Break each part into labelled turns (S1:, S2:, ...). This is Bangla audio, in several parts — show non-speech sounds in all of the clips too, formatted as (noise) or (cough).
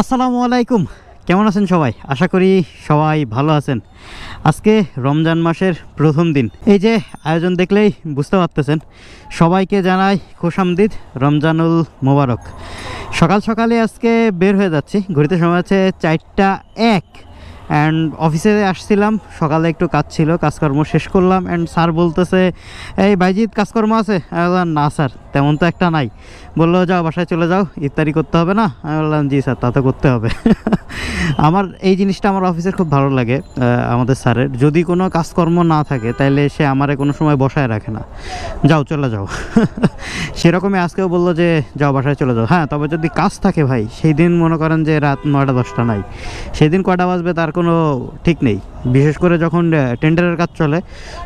S1: আসসালামু আলাইকুম। কেমন আছেন সবাই? আশা করি সবাই ভালো আছেন। আজকে রমজান মাসের প্রথম দিন। এই যে আয়োজন দেখলেই বুঝতে পারতেছেন, সবাইকে জানাই খুশামদিদ রমজানুল মোবারক। সকাল সকালে আজকে বের হয়ে যাচ্ছি। ঘুরিতে সময় আছে চারটা এক। অ্যান্ড অফিসে আসছিলাম, সকালে একটু কাজ ছিল, কাজকর্ম শেষ করলাম অ্যান্ড স্যার বলতেছে, এই ভাইজিৎ, কাজকর্ম আছে? না স্যার, তেমন তো একটা নাই। বলল, যাও, বাসায় চলে যাও ইত্যাদি করতে হবে না? আমি বললাম, জি স্যার, তা তো করতে হবে। আমার এই জিনিসটা আমার অফিসের খুব ভালো লাগে আমাদের স্যারের। যদি কোনো কাজকর্ম না থাকে তাহলে সে আমারে কোনো সময় বসায় রাখে না। যাও, চলে যাও। (laughs) সেরকমই আজকেও বলল যে, যাও, বাসায় চলে যাও। হ্যাঁ তবে যদি কাজ থাকে ভাই, সেই দিন মনে করেন যে, রাত নয়টা, দশটা নাই। সেই দিন কয়টা বাজবে তার কোনো ঠিক নেই। বিশেষ করে যখন টেন্ডারের কাজ চলে,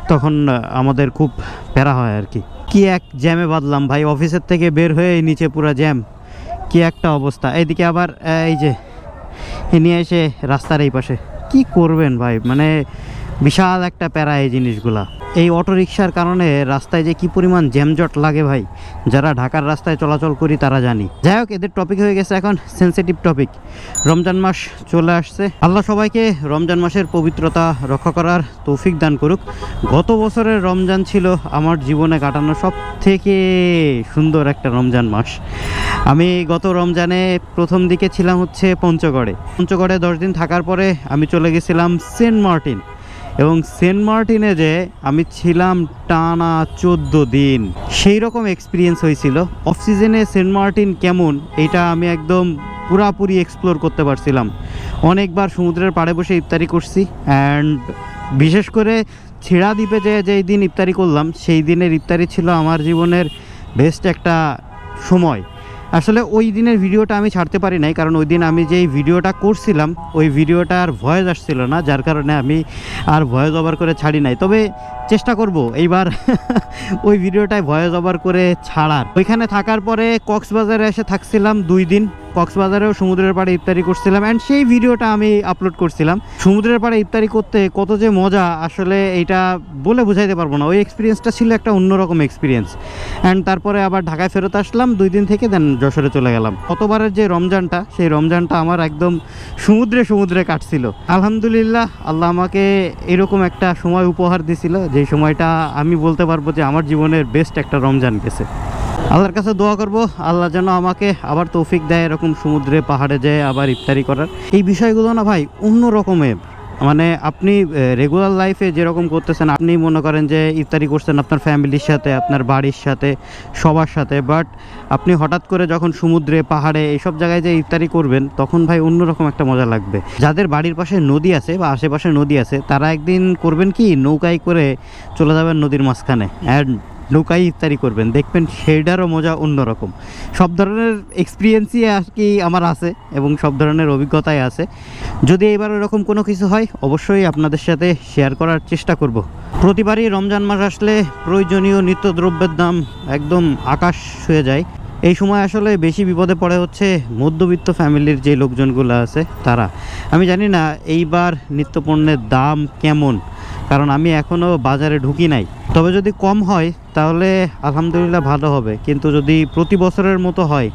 S1: তখন আমাদের খুব প্যারা হয় আর কি। কি এক জ্যামে বাঁধলাম ভাই, অফিসের থেকে বের হয়ে নিচে পুরো জ্যাম। কি একটা অবস্থা। এইদিকে আবার এই যে নিয়ে এসে রাস্তার এই পাশে। কি করবেন ভাই? মানে বিশাল একটা প্যারা এই জিনিসগুলা। এই অটো রিক্সার কারণে রাস্তায় যে কি পরিমাণ জ্যামজট লাগে ভাই, যারা ঢাকার রাস্তায় চলাচল করি তারা জানি। যাই হোক, এদের টপিক হয়ে গেছে এখন সেন্সিটিভ টপিক রমজান মাস চলে আসছে। আল্লাহ সবাইকে রমজান মাসের পবিত্রতা রক্ষা করার তৌফিক দান করুক। গত বছরের রমজান ছিল আমার জীবনে কাটানো সব থেকে সুন্দর একটা রমজান মাস। আমি গত রমজানে প্রথম দিকে ছিলাম হচ্ছে পঞ্চগড়ে। পঞ্চগড়ে দশ দিন থাকার পরে আমি চলে গেছিলাম সেন্ট মার্টিন। এবং সেন্ট মার্টিনে যে আমি ছিলাম টানা চোদ্দ দিন, সেই রকম এক্সপিরিয়েন্স হয়েছিল। অফ সিজনে সেন্ট মার্টিন কেমন, এটা আমি একদম পুরাপুরি এক্সপ্লোর করতে পারছিলাম। অনেকবার সমুদ্রের পাড়ে বসে ইফতারি করছি অ্যান্ড বিশেষ করে ছেড়া দ্বীপে যে যেই দিন ইফতারি করলাম, সেই দিনের ইফতারি ছিল আমার জীবনের বেস্ট একটা সময়। আসলে ওই দিনের ভিডিওটা আমি ছাড়তে পারি নাই, কারণ ওই দিন আমি যেই ভিডিওটা করছিলাম, ওই ভিডিওটা আর ভয়েস আসছিল না, যার কারণে আমি আর ভয়েস ওভার করে ছাড়ি নাই। তবে চেষ্টা করব এইবার (laughs) ওই ভিডিওটায় ভয়েস ওভার করে ছাড়ার। ওইখানে থাকার পরে কক্সবাজারে এসে থাকছিলাম দুই দিন। কক্সবাজারেও সমুদ্রের পাড়ে ইফতারি করছিলাম অ্যান্ড সেই ভিডিওটা আমি আপলোড করছিলাম। সমুদ্রের পাড়ে ইফতারি করতে কত যে মজা, আসলে এইটা বলে বুঝাইতে পারব না। ওই এক্সপিরিয়েন্সটা ছিল একটা অন্যরকম এক্সপিরিয়েন্স অ্যান্ড তারপরে আবার ঢাকায় ফেরত আসলাম, দুই দিন থেকে দেন যশোরে চলে গেলাম। গতবারের যে রমজানটা, সেই রমজানটা আমার একদম সমুদ্রে সমুদ্রে কাটছিল। আলহামদুলিল্লাহ, আল্লাহ আমাকে এরকম একটা সময় উপহার দিছিল যেই সময়টা আমি বলতে পারব যে আমার জীবনের বেস্ট একটা রমজান গেছে। আল্লাহর কাছে দোয়া করব, আল্লাহ যেন আমাকে আবার তৌফিক দেয় এরকম সমুদ্রে পাহাড়ে যেয়ে আবার ইফতারি করার। এই বিষয়গুলো না ভাই, অন্য রকমের মানে আপনি রেগুলার লাইফে যেরকম করতেছেন, আপনি মনে করেন যে ইফতারি করছেন আপনার ফ্যামিলির সাথে, আপনার বাড়ির সাথে, সবার সাথে বাট আপনি হঠাৎ করে যখন সমুদ্রে, পাহাড়ে এইসব জায়গায় যে ইফতারি করবেন, তখন ভাই অন্যরকম একটা মজা লাগবে। যাদের বাড়ির পাশে নদী আছে বা আশেপাশে নদী আছে, তারা একদিন করবেন কি, নৌকায় করে চলে যাবেন নদীর মাঝখানে। অ্যান্ড নৌকায় ইফতারি করবেন। দেখবেন সেইটারও মজা অন্যরকম। সব ধরনের এক্সপিরিয়েন্সই আর কি আমার আছে এবং সব ধরনের অভিজ্ঞতাই আছে। যদি এবার এরকম কোনো কিছু হয়, অবশ্যই আপনাদের সাথে শেয়ার করার চেষ্টা করব। প্রতিবারই রমজান মাস আসলে প্রয়োজনীয় নিত্যদ্রব্যের দাম একদম আকাশ হয়ে যায়। এই সময় আসলে বেশি বিপদে পড়ে হচ্ছে মধ্যবিত্ত ফ্যামিলির যে লোকজনগুলো আছে, তারা। আমি জানি না এইবার নিত্যপণ্যের দাম কেমন, কারণ আমি এখনও বাজারে ঢুকি নাই। তবে যদি কম হয় তাহলে আলহামদুলিল্লাহ ভালো হবে। কিন্তু যদি প্রতি বছরের মতো হয়,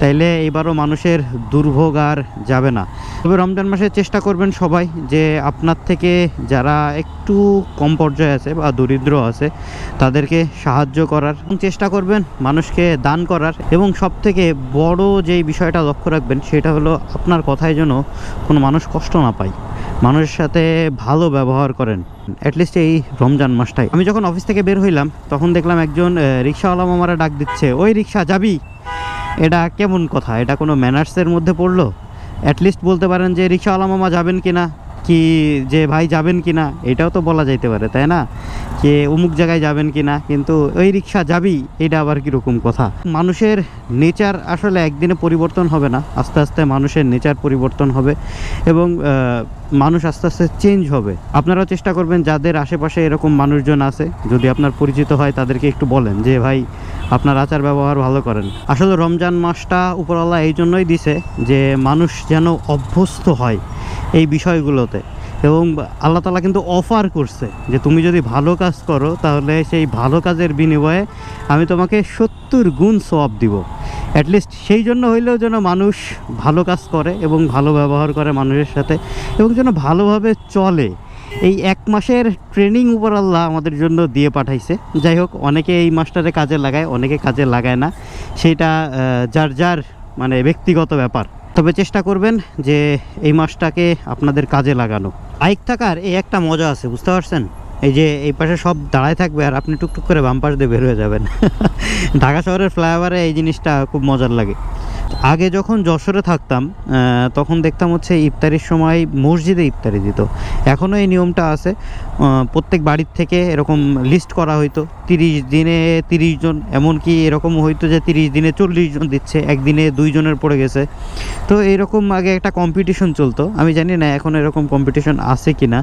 S1: তাইলে এবারও মানুষের দুর্ভোগ আর যাবে না। তবে রমজান মাসে চেষ্টা করবেন সবাই যে আপনার থেকে যারা একটু কম পর্যায়ে আছে বা দরিদ্র আছে, তাদেরকে সাহায্য করার চেষ্টা করবেন মানুষকে দান করার। এবং সব থেকে বড় যেই বিষয়টা লক্ষ্য রাখবেন, সেটা হলো আপনার কথায় যেন কোনো মানুষ কষ্ট না পায়। মানুষের সাথে ভালো ব্যবহার করেন অ্যাটলিস্ট এই রমজান মাসটাই। আমি যখন অফিস থেকে বের হইলাম, তখন দেখলাম একজন রিক্সাওয়ালা মামারা ডাক দিচ্ছে, ওই রিক্সা, যাবি? এটা কেমন কথা? এটা কোনো ম্যানার্সের মধ্যে পড়ল? অ্যাটলিস্ট বলতে পারেন যে রিক্সাওয়ালা মামা যাবেন কি না কি যে ভাই যাবেন কি না এটাও তো বলা যাইতে পারে, তাই না? যে অমুক জায়গায় যাবেন কি না কিন্তু ওই রিক্সা যাবি, এটা আবার কীরকম কথা? মানুষের নেচার আসলে একদিনে পরিবর্তন হবে না, আস্তে আস্তে মানুষের নেচার পরিবর্তন হবে এবং মানুষ আস্তে আস্তে চেঞ্জ হবে। আপনারাও চেষ্টা করবেন, যাদের আশেপাশে এরকম মানুষজন আছে, যদি আপনার পরিচিত হয়, তাদেরকে একটু বলেন যে, ভাই, আপনার আচার ব্যবহার ভালো করেন। আসলে রমজান মাসটা উপরওয়ালা এই জন্যই দিছে যে, মানুষ যেন অভ্যস্ত হয় এই বিষয়গুলোতে। এবং আল্লাহ তালা কিন্তু অফার করছে যে তুমি যদি ভালো কাজ করো, তাহলে সেই ভালো কাজের বিনিময়ে আমি তোমাকে সত্তর গুণ সওয়াব দিব। অ্যাটলিস্ট সেই জন্য হইলেও যেন মানুষ ভালো কাজ করে এবং ভালো ব্যবহার করে মানুষের সাথে এবং যেন ভালোভাবে চলে। এই এক মাসের ট্রেনিং উপর আল্লাহ আমাদের জন্য দিয়ে পাঠাইছে। যাই হোক, অনেকে এই মাসটারে কাজে লাগায়, অনেকে কাজে লাগায় না। সেটা যার যার মানে ব্যক্তিগত ব্যাপার। তবে চেষ্টা করবেন যে এই মাসটাকে আপনাদের কাজে লাগানো। আইক থাকার, এই একটা মজা আছে, বুঝতে পারছেন? এই যে এই পাশে সব দাঁড়ায় থাকবে আর আপনি টুকটুক করে বাম পাশ দিয়ে বের হয়ে যাবেন। (laughs) ঢাকা শহরের ফ্লাইওভারে এই জিনিসটা খুব মজার লাগে। আগে যখন যশোরে থাকতাম তখন দেখতাম হচ্ছে ইফতারির সময় মসজিদে ইফতারি দিত। এখনও এই নিয়মটা আছে। প্রত্যেক বাড়ির থেকে এরকম লিস্ট করা হইতো, তিরিশ দিনে তিরিশ জন, এমনকি এরকম হইতো যে তিরিশ দিনে চল্লিশ জন দিচ্ছে, একদিনে দুইজনের পড়ে গেছে। তো এরকম আগে একটা কম্পিটিশন চলতো। আমি জানি না এখন এরকম কম্পিটিশন আছে কি না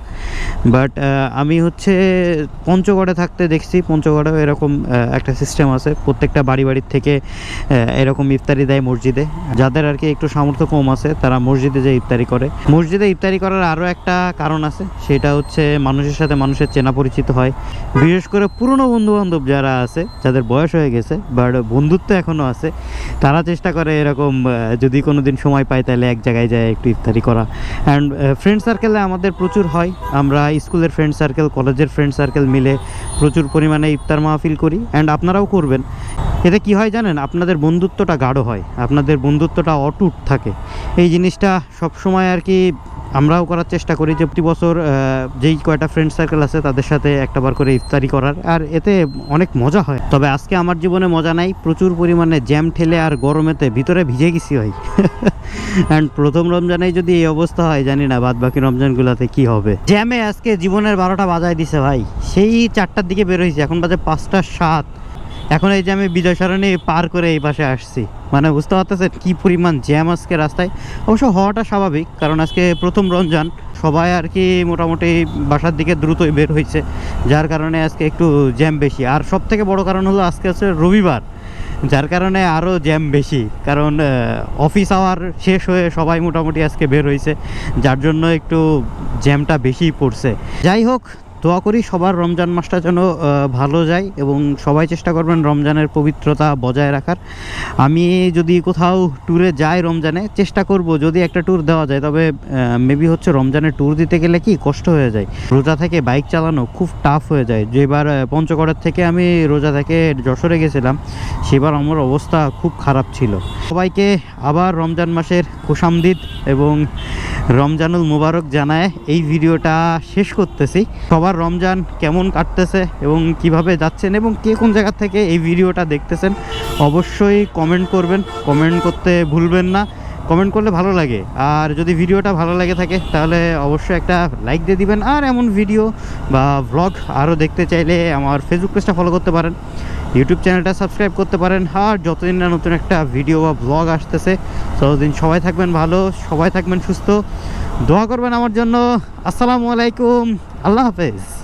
S1: বাট আমি হচ্ছে পঞ্চগড়ে থাকতে দেখছি। পঞ্চগড়েও এরকম একটা সিস্টেম আছে। প্রত্যেকটা বাড়ি বাড়ির থেকে এরকম ইফতারি দেয় মসজিদে। যাদের আর কি একটু সামর্থ্য কম আছে, তারা মসজিদে যে ইফতারি করে। মসজিদে ইফতারি করার আরও একটা কারণ আছে, সেটা হচ্ছে মানুষের সাথে মানুষের চেনা পরিচিত হয়। বিশেষ করে পুরনো বন্ধু বান্ধব যারা আছে, যাদের বয়স হয়ে গেছে, বাট বন্ধুত্ব এখনও আছে, তারা চেষ্টা করে এরকম যদি কোনো দিন সময় পায় তাহলে এক জায়গায় যায় একটু ইফতারি করা। অ্যান্ড ফ্রেন্ড সার্কেলে আমাদের প্রচুর হয়। আমরা স্কুলের ফ্রেন্ড সার্কেল কলেজের ফ্রেন্ড সার্কেল মিলে প্রচুর পরিমাণে ইফতার মাহফিল করি। অ্যান্ড আপনারাও করবেন। এতে কি হয় জানেন? আপনাদের বন্ধুত্বটা গাঢ় হয়, আপনাদের বন্ধুত্বটা অটুট থাকে। এই জিনিসটা সব সময় আর কি আমরাও করার চেষ্টা করি যে প্রতি বছর যেই কয়টা ফ্রেন্ড সার্কেল আছে তাদের সাথে একটাবার করে ইফতারি করার, আর এতে অনেক মজা হয়। তবে আজকে আমার জীবনে মজা নাই, প্রচুর পরিমাণে জ্যাম ঠেলে আর গরমেতে ভিতরে ভিজে গেছি হয় অ্যান্ড (laughs) প্রথম রমজানে যদি এই অবস্থা হয়, জানি না বাদ বাকি রমজানগুলোতে কি হবে। জ্যামে আজকে জীবনের বারোটা বাজায় দিছে ভাই। সেই চারটার দিকে বের হয়েছি, এখন বাজে পাঁচটা সাত। এখন এই যে আমি বিজয় সরণি পার করে এই পাশে আসছি। মানে বুঝতে পারতেছেন কি পরিমাণ জ্যাম আজকে রাস্তায়? অবশ্য হওয়াটা স্বাভাবিক, কারণ আজকে প্রথম রমজান। সবাই আর কি মোটামুটি বাসার দিকে দ্রুতই বের হয়েছে যার কারণে আজকে একটু জ্যাম বেশি। আর সব থেকে বড় কারণ হলো আজকে হচ্ছে রবিবার, যার কারণে আরও জ্যাম বেশি। কারণ অফিস আওয়ার শেষ হয়ে সবাই মোটামুটি আজকে বের হয়েছে যার জন্য একটু জ্যামটা বেশি পড়ছে। যাই হোক দোয়া করি সবার রমজান মাসটা যেন ভালো যায় এবং সবাই চেষ্টা করবেন রমজানের পবিত্রতা বজায় রাখার। আমি যদি কোথাও ট্যুরে যাই রমজানে, চেষ্টা করব যদি একটা ট্যুর দেওয়া যায়, তবে মেবি হচ্ছে রমজানের ট্যুর দিতে গেলে কি কষ্ট হয়ে যায়। রোজা থেকে বাইক চালানো খুব টাফ হয়ে যায়। যেবার পঞ্চগড়ের থেকে আমি রোজা থেকে যশোরে গেছিলাম, সেবার আমার অবস্থা খুব খারাপ ছিল। সবাইকে আবার রমজান মাসের খুশামদিদ এবং রমজানুল মুবারক জানায় এই ভিডিওটা শেষ করতেছি। সবার রমজান কেমন কাটতেছে এবং কীভাবে যাচ্ছেন এবং কে কোন জায়গা থেকে এই ভিডিওটা দেখতেছেন, অবশ্যই কমেন্ট করবেন। কমেন্ট করতে ভুলবেন না। কমেন্ট করলে ভালো লাগে। আর যদি ভিডিওটা ভালো লাগে থাকে, তাহলে অবশ্যই একটা লাইক দিয়ে দিবেন। আর এমন ভিডিও বা ভ্লগ আরও দেখতে চাইলে আমার ফেসবুক পেজটা ফলো করতে পারেন। ইউটিউব চ্যানেলটা সাবস্ক্রাইব করতে পারেন। আর যতদিন না নতুন একটা ভিডিও বা ভ্লগ আসতেছে, ততদিন সবাই থাকবেন ভালো, সবাই থাকবেন সুস্থ। দোয়া করবেন আমার জন্য। আসসালামু আলাইকুম। আল্লাহ হাফেজ।